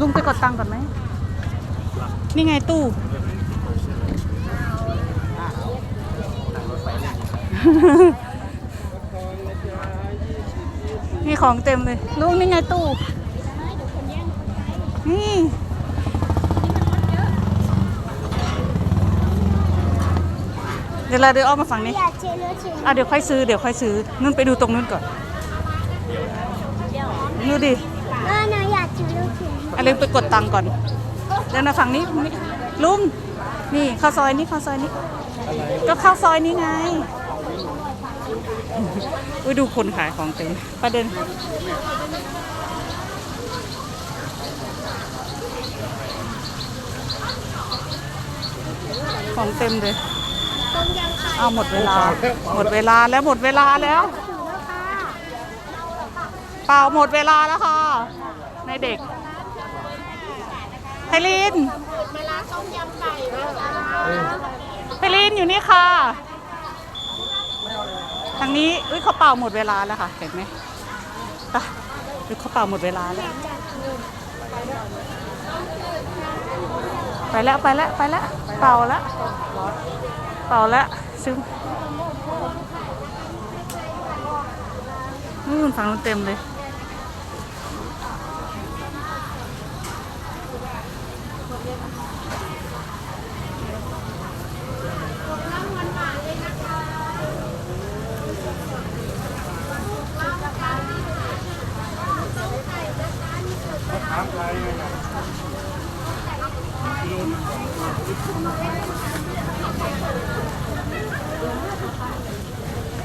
ลุงไปกดตังค์ก่อนไหม นี่ไงตู้ นี่ของเต็มเลย ลุงนี่ไงตู้ นี่เดี๋ยวเราเดินออกมาฝั่งนี้อะเดี๋ยวค่อยซื้อ เดี๋ยวค่อยซื้อ นุ่นไปดูตรงนู้นก่อน ดูดิ ออหนูอยากเจอรถเข็นอะลืมไปกดตังค์ก่อน เดี๋ยวนะฝั่งนี้ลุงนี่ข้าวซอยนี้เข้าวซอยนี้ก็ข้าวซอยนี้ไงอุ้ยดูคนขายของเต็มประเด็นของเต็มเลย เอาหมดเวลา หมดเวลาแล้วหมดเวลาแล้ว เปล่าหมดเวลาแล้วค่ะ ในเด็กไพลินเวลาต้มยำไก่นะคะไพลินอยู่นี่ค่ะ ทางนี้อุ้ยเขาเป่าหมดเวลาแล้วค่ะ เห็นไหมไปอุ้ยเขาเป่าหมดเวลาแล้ว ไปแล้วไปแล้วไปแล้วเป่าแล้วเป่าแล้วซึมนู่นฝั่งนู้นเต็มเลย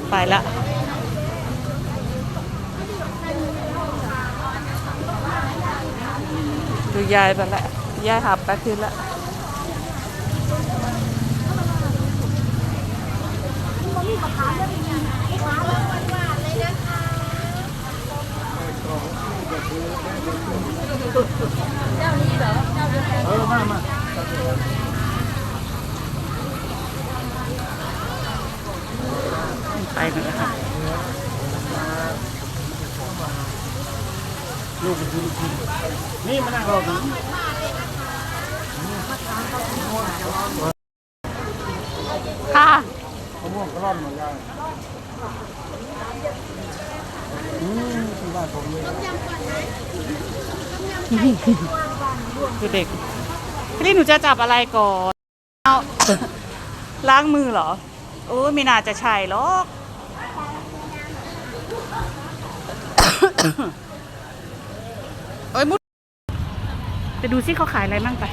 ไปละดูยายไปละ ยายหับไปคืนละเออมามาไปหนึ่งนะคะลูกกินกินนี่มานั่งรอถึง ค่ะมะม่วงกระร่อนเหมดแล้วอืมที่บ้านผมเลยคือเด็กพี่หนูจะจับอะไรก่อนเอาล้างมือเหรอ โอ้ยไม่น่าจะใช่หรอกโอ้ยมุดไปดูซิเขาขายอะไรมั่งไป